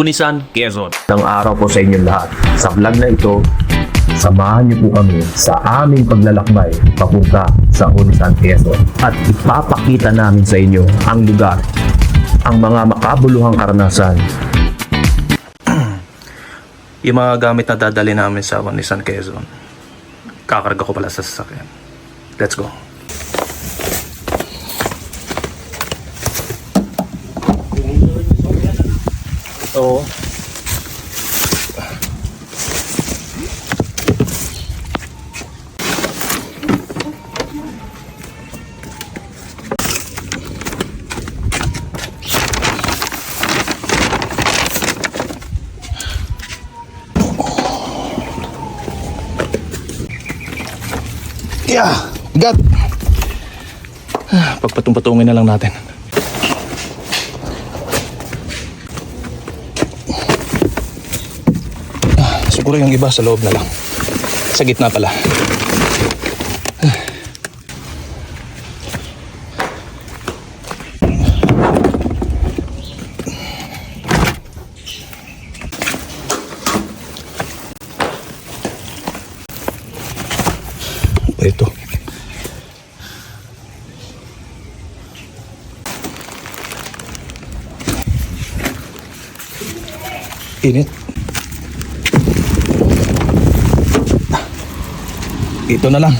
Unisan, Quezon. ng araw po sa inyong lahat. Sa vlog na ito, samahan niyo po kami sa aming paglalakbay papunta sa Unisan Quezon. At ipapakita namin sa inyo ang lugar, ang mga makabuluhang karanasan, Yung mga gamit na dadali namin sa Nissan Quezon. Kakarga ko pala sa sasakyan. Let's go. Oo. Yeah, got. Pagpatong-patungin na lang natin. Siguro yung iba sa loob na lang. Sa gitna pala. Ito. Init. Ito na lang.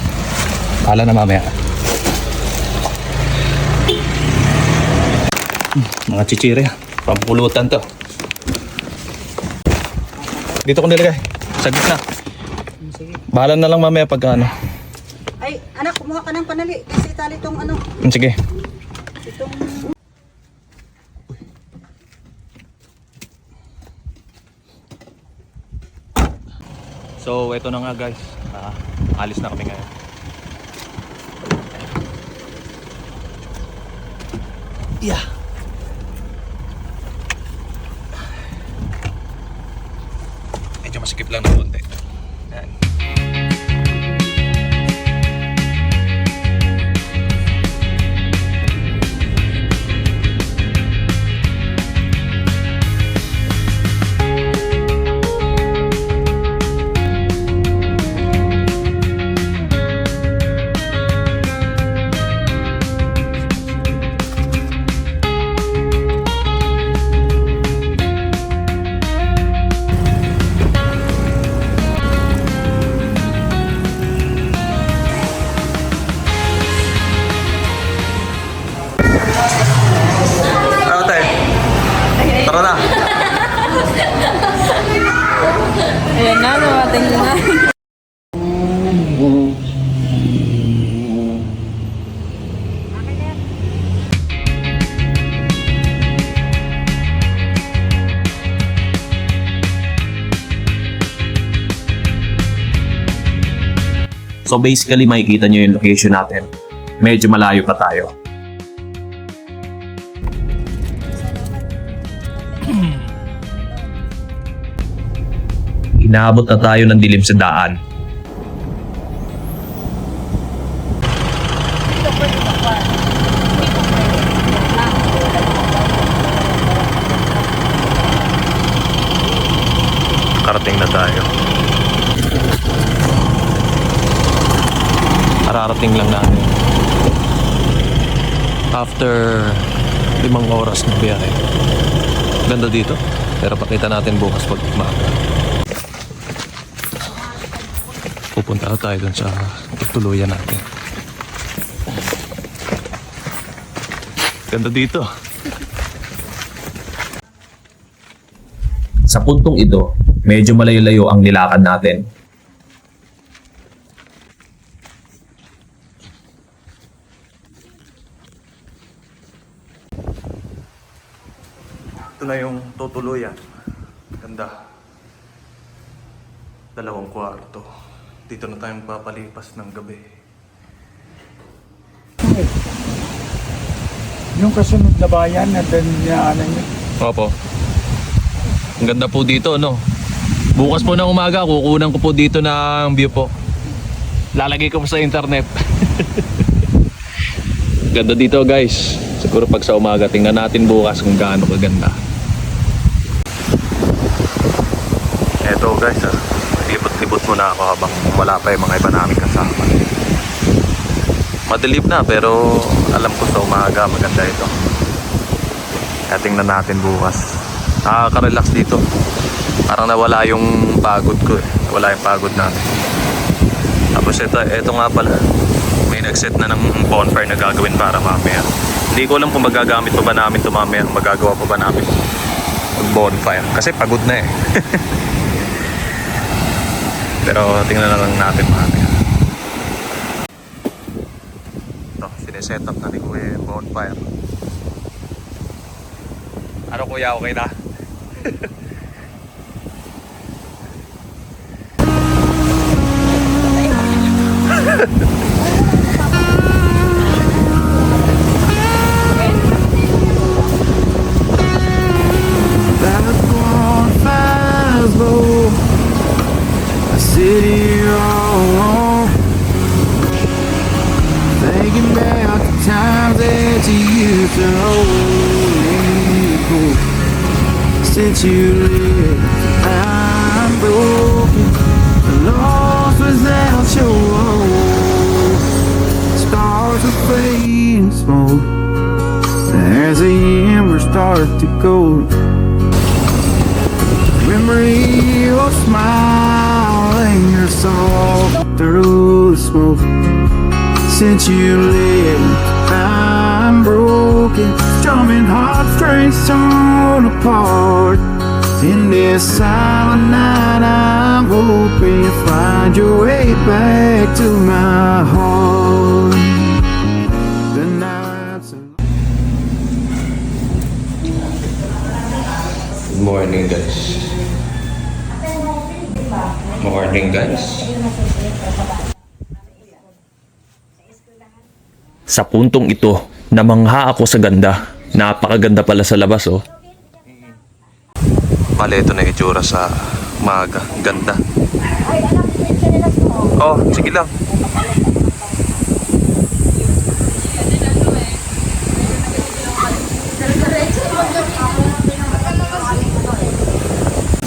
Kala na mamaya. Mga chichire. Pampulutan to. Dito ko nilagay. Sa gitna. Bahala na lang mamaya pag ano. Ay, anak, kumuha ka ng panali. Kasi tali tong ano, Sige. itong... So, ito na nga guys. Ah, alis na kami ngayon. Yeah. Medyo masikip lang ng konti. So basically makikita nyo yung location natin. Medyo malayo pa tayo. Inaabot na tayo ng dilim sa daan. Karating na tayo. Ararating lang natin. After limang oras ng biyahe. Ganda dito. Pero pakita natin bukas pag umaga. Pupunta tayo dun sa tutuluyan natin. Ganda dito. Sa puntong ito, medyo malayo-layo ang nilakad natin. Ito na yung tutuluyan. Ganda. Dalawang kwarto. Dito na tayong papalipas ng gabi. Yung kasunod na bayan na doon niya ano niya. Opo. Ang ganda po dito, no? Bukas po ng umaga, kukunan ko po dito ng view po. Lalagay ko po sa internet. ganda dito, guys. Siguro pag sa umaga, tingnan natin bukas kung gaano kaganda. Ito guys, ah, libot-libot muna ako habang wala pa yung mga iba namin kasama. Madilim na pero alam ko sa umaga maganda ito. Kaya tingnan natin bukas. Nakaka-relax dito. Parang nawala yung pagod ko eh. Wala yung pagod natin. Tapos ito, ito nga pala. May nag-set na ng bonfire na gagawin para mamaya. Hindi ko alam kung magagamit pa ba namin ito mamaya. Magagawa pa ba namin mag-bonfire. Kasi pagod na eh. Pero tingnan na lang natin mamaya. Ito, sineset up na ni Kuya yung bonfire. Ano kuya, okay na? bonfires You left, I'm broken, lost without love. Stars are fading smoke as the embers start to go. Memory your smile and your song through the smoke. Since you left, I'm broken, strumming heartstrings torn apart. In this silent night, I'm hoping you find your way back to my heart. The nights Good morning guys. Morning guys. Sa puntong ito, namangha ako sa ganda. Napakaganda pala sa labas oh. Mali ito na itsura sa maga. Ganda. Oh, sige lang.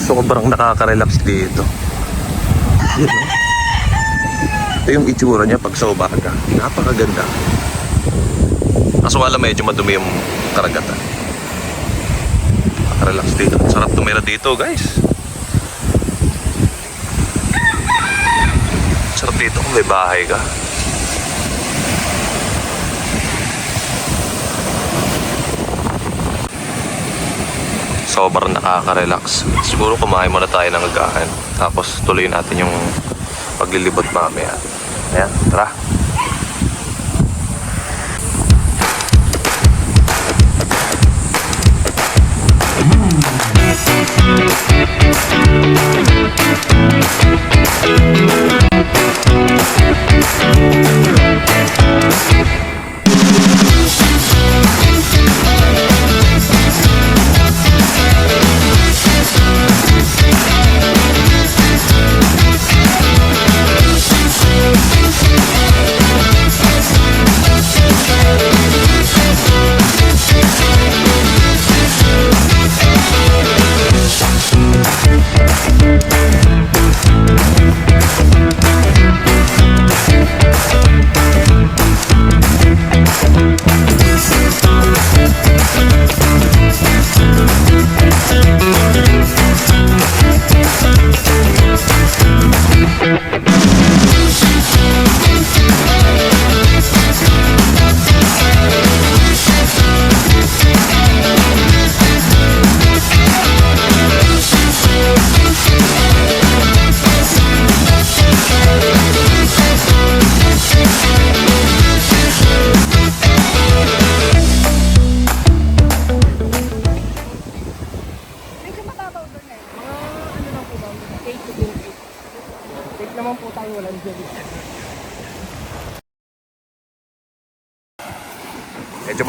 Sobrang nakaka-relax dito. No? Ito yung itsura niya pag sa umaga. Napakaganda. Kaso wala medyo madumi yung karagatan. Nakaka-relax dito. Sarap tumira dito, guys. Sarap dito kung may bahay ka. Sobrang nakaka-relax. Siguro kumain muna tayo ng agahan. Tapos tuloy natin yung paglilibot mamaya. Ayan, tara.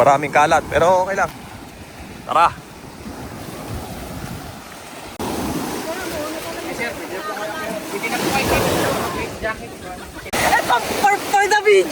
Maraming kalat, pero okay lang. Tara! For, for the video.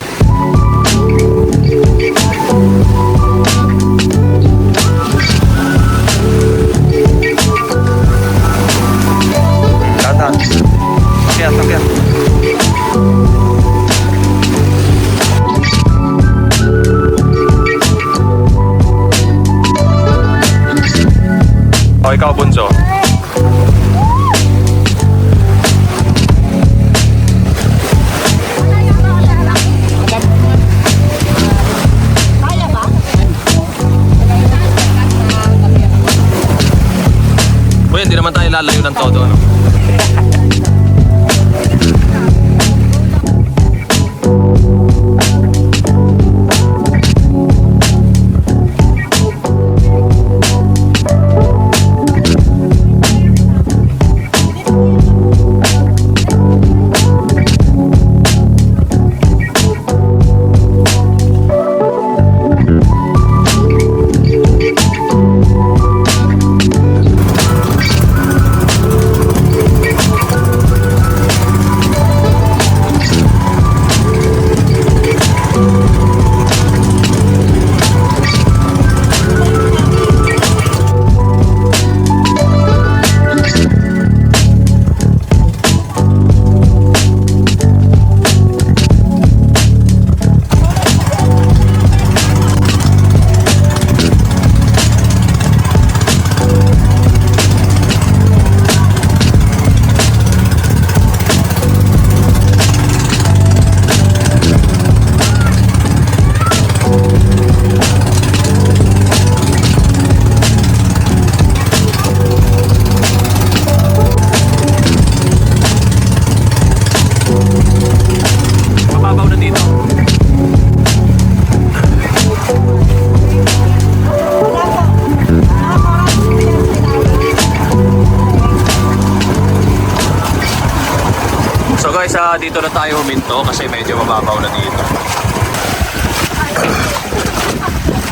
Dito na tayo huminto kasi medyo mababaw na dito.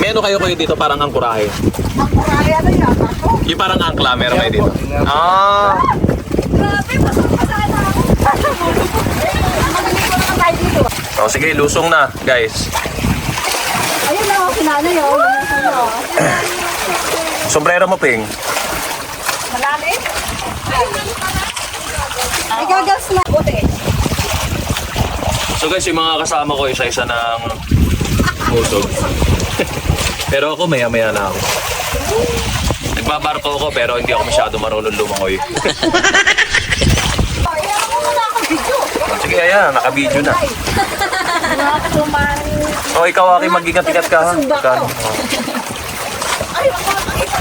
May ano kayo kayo dito parang angkurahe? Ay, ano? Ako? Yung parang angkla meron kayo dito? Ah, Grabe, pasok pa sana ako. So sige, lusong na guys. Ayun na, oh, sinanay, oh. Oh. Sombrero mo, Ping. Malalim? Ay, gagas na. Buti. So guys, yung mga kasama ko, isa-isa ng usog. pero ako, maya-maya na ako. Nagbabarko ako, pero hindi ako masyado marunong lumangoy. Sige, ayan, naka-video na. O, ikaw, Aki, mag-ingat-ingat ka, ha? Kan- oh. Ay, ako nakakita.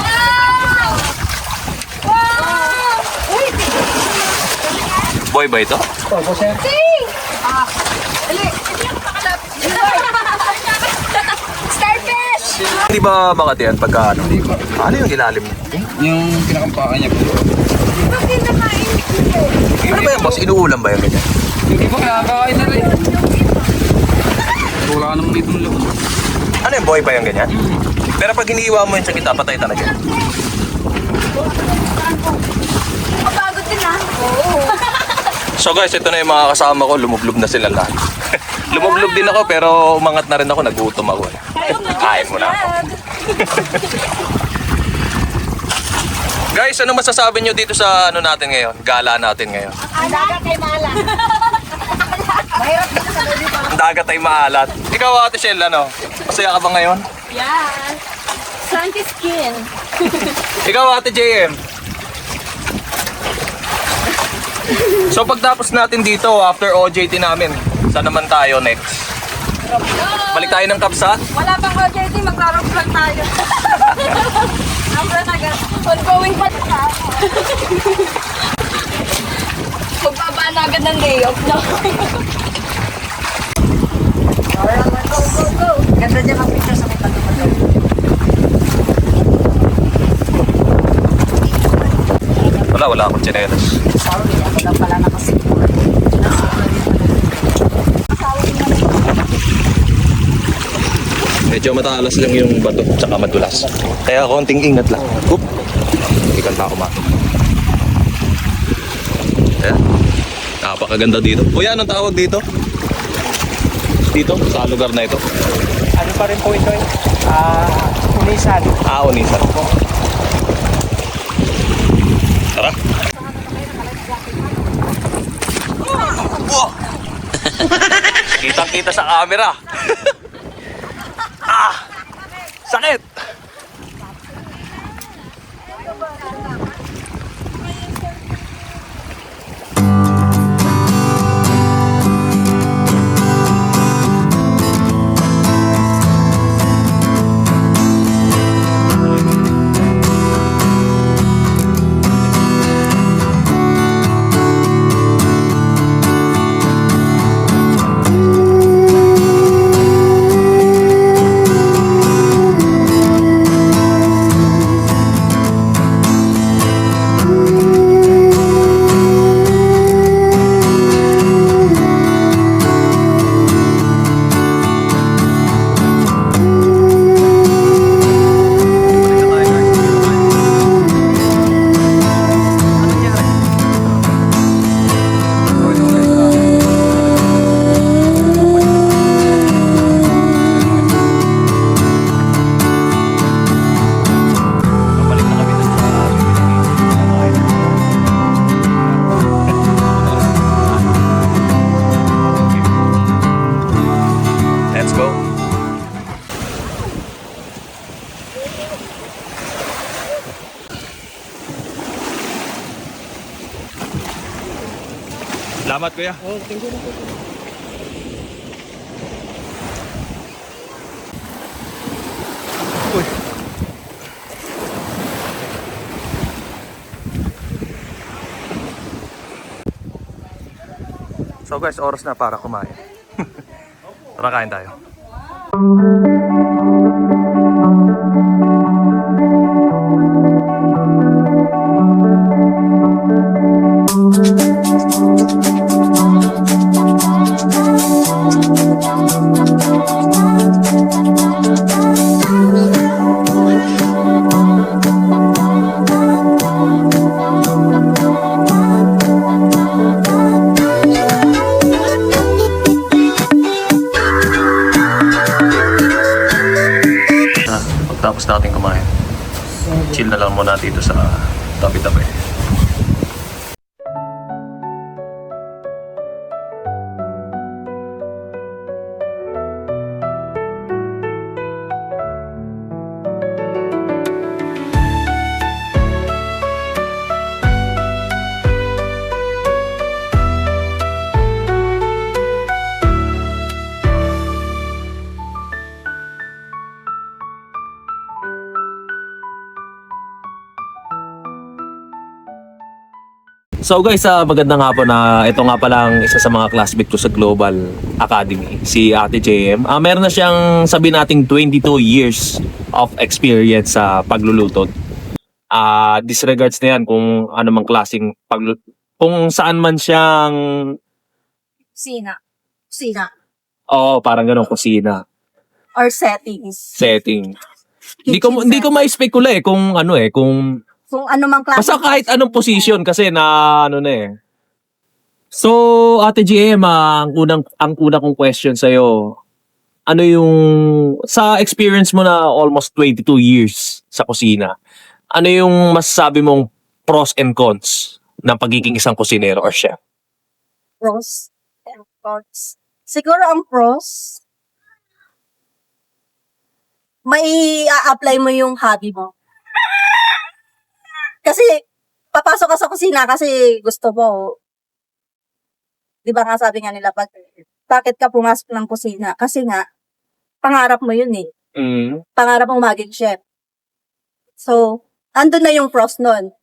Wow! Wow! Uy, Boy ba ito? Ting! Ah, ali. Hindi ako makalapit. Starfish! Hindi ba bakat yan pagka ano? Ano yung ilalim niya? Yung pinakampakan niya po. Bakit nakain ko? Ano ba yan, boss? Inuulam ba yan? Hindi po nakakain na rin. Wala ka naman dito ng loob. Ano yung boy ba yan ganyan? Pero pag iniiwa mo yun sa kita, patay talaga. Mapagod din ah. Oo. So guys, ito na yung mga kasama ko. Lumublob na sila lahat. Lumublob din ako pero umangat na rin ako. Nagutom ako. Kain mo na ako. Guys, ano masasabi nyo dito sa ano natin ngayon? Gala natin ngayon. Ang dagat sa dito. Ang dagat ay maalat. Ikaw, Ate Shell, ano? Masaya ka ba ngayon? Yan. Sunky skin. Ikaw, Ate JM. So pagtapos natin dito, after OJT namin, saan naman tayo next? Balik tayo ng Kapsa? Wala pang OJT, maglaro vlog tayo. Ang agad. Ongoing pa Magbaba na agad ng day off, no? Go, go, go. Ganda niya mag-picture sa pagkakas. Wala, wala akong tsinelas. Sorry, lang pala nakasiguro. Medyo matalas lang yung bato, tsaka madulas. Kaya konting ingat lang. Oop! Hindi kanta ako ma. Ayan. Napakaganda dito. Uy, anong tawag dito? Dito, sa lugar na ito. Ano pa rin po ito eh? Ah, unisan. Ah, Unisan. Tara. Kitang-kita sa camera. So guys, oras na para kumain. Tara kain tayo. Na, muna dito sa tabi-tabi. So guys, uh, magandang hapon na ito nga palang isa sa mga classmate ko sa Global Academy, si Ate JM. Ah, meron na siyang sabi nating 22 years of experience sa pagluluto. Ah, disregards na yan kung ano mang klaseng paglu- kung saan man siyang Sina. Sina. oh, parang ganun kusina, Or settings. setting. Hindi ko hindi ko ma-speculate eh kung ano eh, kung Kung ano mang klase. Basta kahit anong position kasi na ano na eh. So, Ate GM, ah, ang unang ang una kong question sa ano yung sa experience mo na almost 22 years sa kusina. Ano yung masasabi mong pros and cons ng pagiging isang kusinero or chef? pros and cons. Siguro ang pros, may a-apply mo yung hobby mo. Kasi, papasok ka sa kusina kasi gusto mo. Di ba nga sabi nga nila, pag, bakit ka pumasok ng kusina? Kasi nga, pangarap mo yun eh. Mm. Pangarap mo maging chef. So, andun na yung pros nun.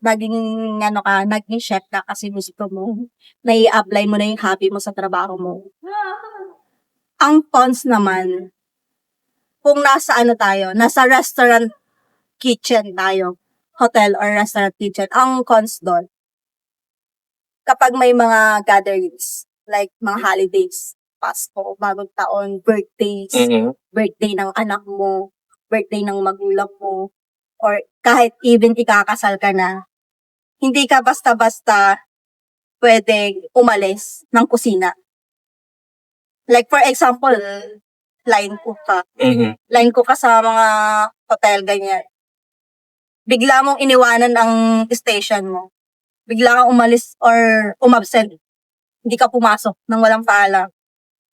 Naging, ano ka, naging chef ka kasi gusto mo. Nai apply mo na yung hobby mo sa trabaho mo. Ang cons naman, kung nasa ano tayo, nasa restaurant kitchen tayo, hotel or restaurant kitchen, ang cons doon, kapag may mga gatherings, like mga holidays, Pasko, bagong taon, birthdays, mm birthday ng anak mo, birthday ng magulang mo, or kahit even ikakasal ka na, hindi ka basta-basta pwedeng umalis ng kusina. Like for example, line cook ka. Mhm. Line cook ka sa mga hotel, ganyan. Bigla mong iniwanan ang station mo. Bigla kang umalis or umabsent. Hindi ka pumasok nang walang paalam.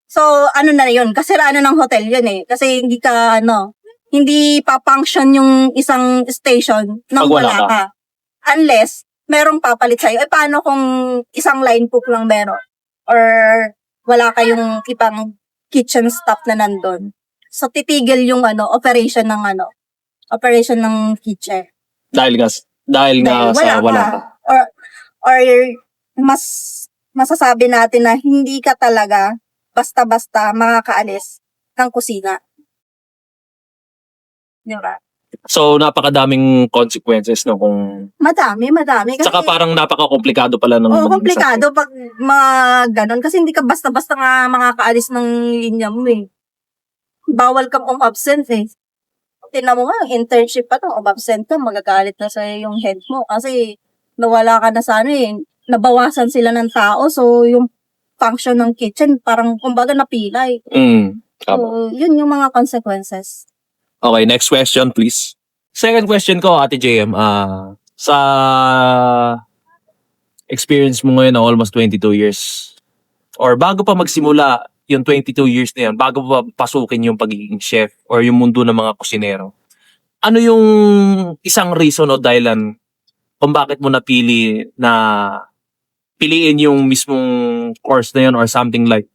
So, ano na yun? Kasiraan ng hotel yun eh. Kasi hindi ka, ano, hindi pa-function yung isang station nang wala wala ka. ka. Unless, merong papalit sa'yo. Eh, paano kung isang line cook lang meron? Or wala kayong ibang kitchen staff na nandun? So, titigil yung ano, operation ng ano, operation ng kitchen. Dahil nga dahil nga Dahil sa wala ka. Or, or mas masasabi natin na hindi ka talaga basta-basta makakaalis ng kusina. Di ba? So napakadaming consequences no kung Madami, madami. Kasi, saka parang napaka-komplikado pala ng Oo, maging komplikado pag mga ganon. Kasi hindi ka basta-basta nga makakaalis ng linya mo eh. Bawal kang um-absent eh. Tinan mo nga, internship pa to, um-absent ka, magagalit na sa yung head mo. Kasi nawala ka na sa ano eh, nabawasan sila ng tao. So, yung function ng kitchen, parang kumbaga napilay. Mm. So, yun yung mga consequences. Okay, next question please. Second question ko, Ate JM, ah sa experience mo ngayon na almost 22 years, or bago pa magsimula yung 22 years na yan, bago pa pasukin yung pagiging chef or yung mundo ng mga kusinero, ano yung isang reason o dahilan kung bakit mo napili na piliin yung mismong course na yun or something like,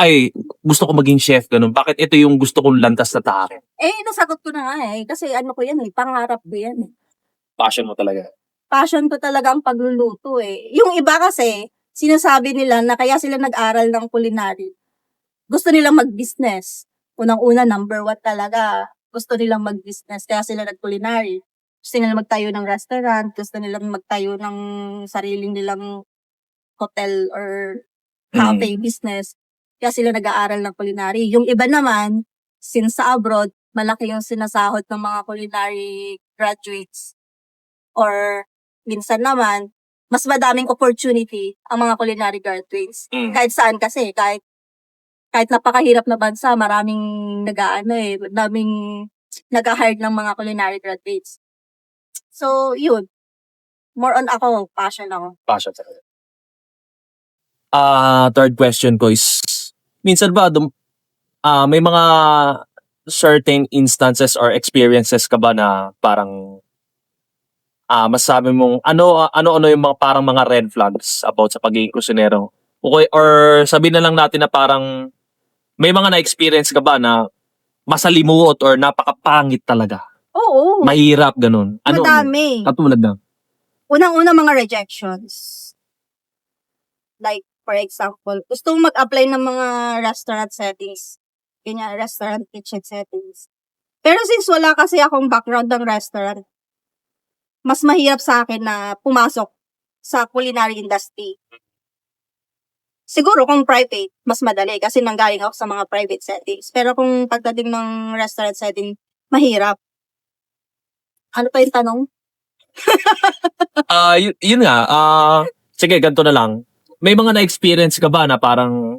ay, gusto ko maging chef, ganun. Bakit ito yung gusto kong lantas na tahakin? Eh, nasagot ko na nga eh. Kasi ano ko yan eh, pangarap ko yan eh. Passion mo talaga. Passion ko talaga ang pagluluto eh. Yung iba kasi, sinasabi nila na kaya sila nag-aral ng culinary. Gusto nilang mag-business. Unang-una, number one talaga. Gusto nilang mag-business, kaya sila nag-culinary. Gusto nilang magtayo ng restaurant, gusto nilang magtayo ng sariling nilang hotel or cafe business. Kaya sila nag-aaral ng culinary. Yung iba naman, since sa abroad, malaki yung sinasahod ng mga culinary graduates. Or minsan naman, mas madaming opportunity ang mga culinary graduates. Mm. Kahit saan kasi, kahit kahit napakahirap na bansa, maraming nag-aano eh, daming nag-hire ng mga culinary graduates. So, yun. More on ako, passion ako. Passion talaga. Ah, third question ko is, minsan ba, dum, ah, may mga certain instances or experiences ka ba na parang ah masabi mong ano ano ano yung mga parang mga red flags about sa pagiging kusinero okay or sabihin na lang natin na parang may mga na-experience ka ba na masalimuot or napakapangit talaga Oo, mahirap ganun ano madami. katulad ng Unang-una mga rejections. Like, for example, gusto mong mag-apply ng mga restaurant settings. Ganyan, restaurant kitchen settings. Pero since wala kasi akong background ng restaurant, mas mahirap sa akin na pumasok sa culinary industry. Siguro kung private, mas madali kasi nanggaling ako sa mga private settings. Pero kung pagdating ng restaurant setting, mahirap. Ano pa yung tanong? Ah, yun, yun nga. Ah, sige, ganito na lang. May mga na-experience ka ba na parang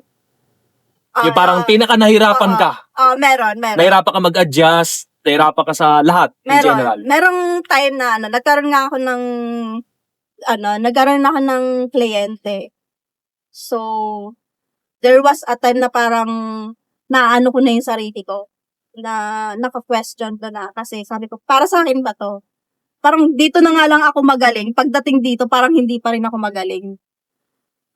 yung parang Ah, pinaka nahirapan ka? Ah, meron, meron. Nahirapan ka mag-adjust, nahirapan ka sa lahat in general. Meron. Merong time na ano, nagkaroon nga ako ng ano, nagkaroon ako ng kliyente. So, there was a time na parang naano ko na yung sarili ko na naka-question ko na kasi sabi ko, para sa akin ba to? Parang dito na nga lang ako magaling. Pagdating dito, parang hindi pa rin ako magaling.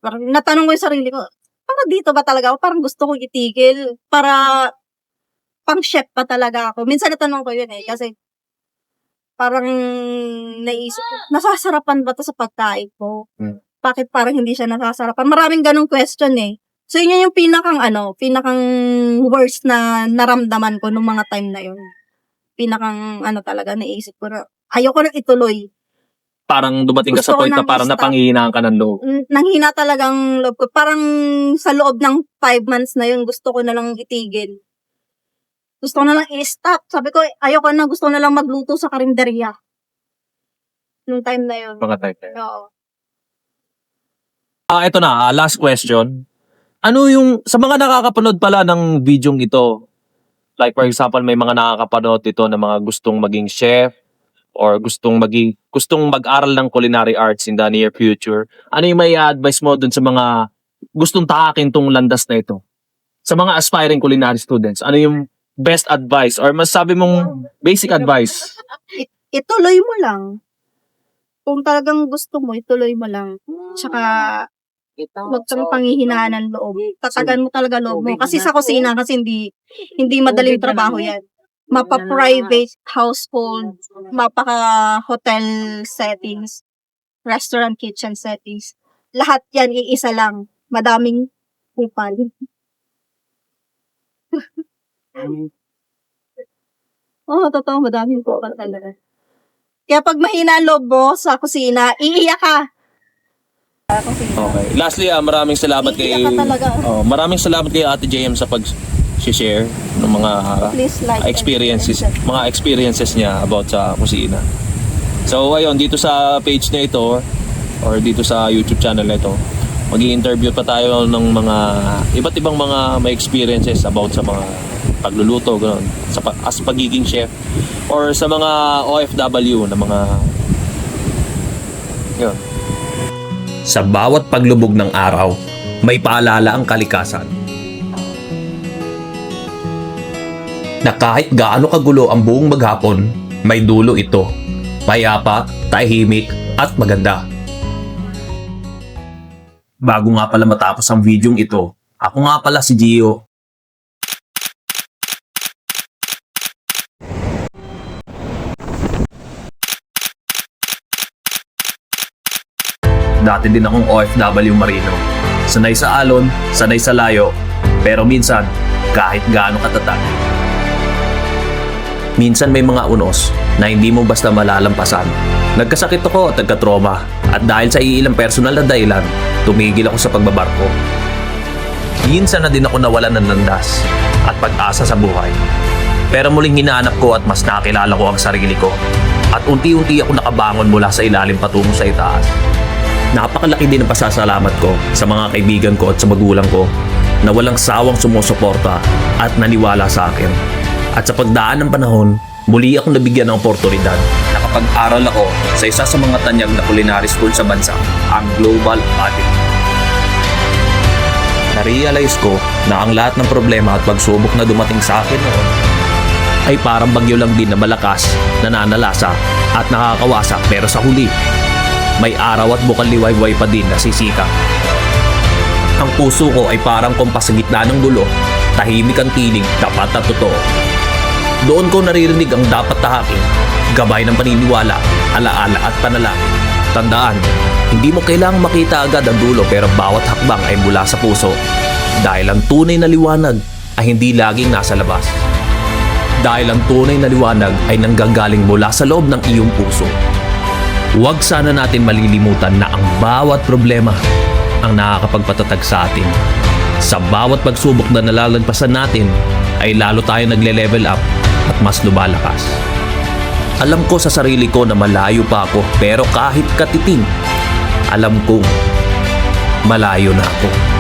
Parang natanong ko yung sarili ko, parang dito ba talaga ako? Parang gusto kong itigil para pang chef pa talaga ako. Minsan natanong ko yun eh, kasi parang naisip ko, nasasarapan ba to sa pagkain ko? Hmm. Bakit parang hindi siya nasasarapan? Maraming ganong question eh. So yun yung pinakang ano, pinakang worst na naramdaman ko nung mga time na yun. Pinakang ano talaga naisip ko na ayoko na ituloy. Parang dumating ka sa Gusto point na ng parang napanghihinaan ka ng loob. N- Nanghina talagang loob ko. Parang sa loob ng five months na yun, gusto ko na lang itigil. Gusto ko na lang i-stop. Sabi ko, ayoko na, gusto ko na lang magluto sa karinderya. Nung time na yun. Mga type na yun. Oo. Ah, ito na, ah, last question. Ano yung, sa mga nakakapanood pala ng video ito, like for example, may mga nakakapanood ito na mga gustong maging chef or gustong maging, gustong mag-aral ng culinary arts in the near future, ano yung may advice mo dun sa mga gustong tahakin tong landas na ito? Sa mga aspiring culinary students, ano yung best advice or mas sabi mong basic advice? Ituloy mo lang. Kung talagang gusto mo, ituloy mo lang. Tsaka, huwag kang panghihinaan ng loob. Tatagan mo talaga loob mo. Kasi sa kusina, kasi hindi, hindi madaling trabaho yan. Mapa-private household, mapaka-hotel settings, restaurant kitchen settings. Lahat yan, iisa lang. Madaming kupal. Oo, oh, totoo, madaming kupal talaga. Kaya pag mahina ang loob mo sa kusina, iiyak ka. Okay. Lastly, ah, maraming salamat kay Iiyak ka talaga. Oh, maraming salamat kay Ate JM sa pag share ng mga Please like and experiences share. mga experiences niya about sa kusina. So ayun, dito sa page na ito or dito sa YouTube channel na ito, mag interview pa tayo ng mga iba't ibang mga may experiences about sa mga pagluluto, gano'n, sa pa- as pagiging chef or sa mga OFW na mga yun. Sa bawat paglubog ng araw, may paalala ang kalikasan. Na kahit gaano kagulo ang buong maghapon, may dulo ito. Mayapa, tahimik, at maganda. Bago nga pala matapos ang videong ito, ako nga pala si Gio. Dati din akong OFW Marino. Sanay sa alon, sanay sa layo, pero minsan, kahit gaano katatag. Minsan may mga unos na hindi mo basta malalampasan. Nagkasakit ako at nagka-trauma at dahil sa iilang personal na dahilan, tumigil ako sa pagbabarko. Minsan na din ako nawalan ng landas at pag-asa sa buhay. Pero muling hinahanap ko at mas nakilala ko ang sarili ko. At unti-unti ako nakabangon mula sa ilalim patungo sa itaas. Napakalaki din ang pasasalamat ko sa mga kaibigan ko at sa magulang ko na walang sawang sumusuporta at naniwala sa akin. At sa pagdaan ng panahon, muli akong nabigyan ng oportunidad. Nakapag-aral ako sa isa sa mga tanyag na culinary school sa bansa, ang Global Academy. Na-realize ko na ang lahat ng problema at pagsubok na dumating sa akin noon ay parang bagyo lang din na malakas, nananalasa at nakakawasak pero sa huli may araw at bukal liwayway pa din na sisika. Ang puso ko ay parang kompas sa gitna ng gulo, tahimik ang tinig, tapat at totoo. Doon ko naririnig ang dapat tahakin, gabay ng paniniwala, alaala at panalangin. Tandaan, hindi mo kailangang makita agad ang dulo pero bawat hakbang ay mula sa puso. Dahil ang tunay na liwanag ay hindi laging nasa labas. Dahil ang tunay na liwanag ay nanggagaling mula sa loob ng iyong puso. Huwag sana natin malilimutan na ang bawat problema ang nakakapagpatatag sa atin. Sa bawat pagsubok na nalalagpasan natin ay lalo tayo nagle-level up at mas lumalakas. Alam ko sa sarili ko na malayo pa ako pero kahit katiting, alam kong malayo na ako.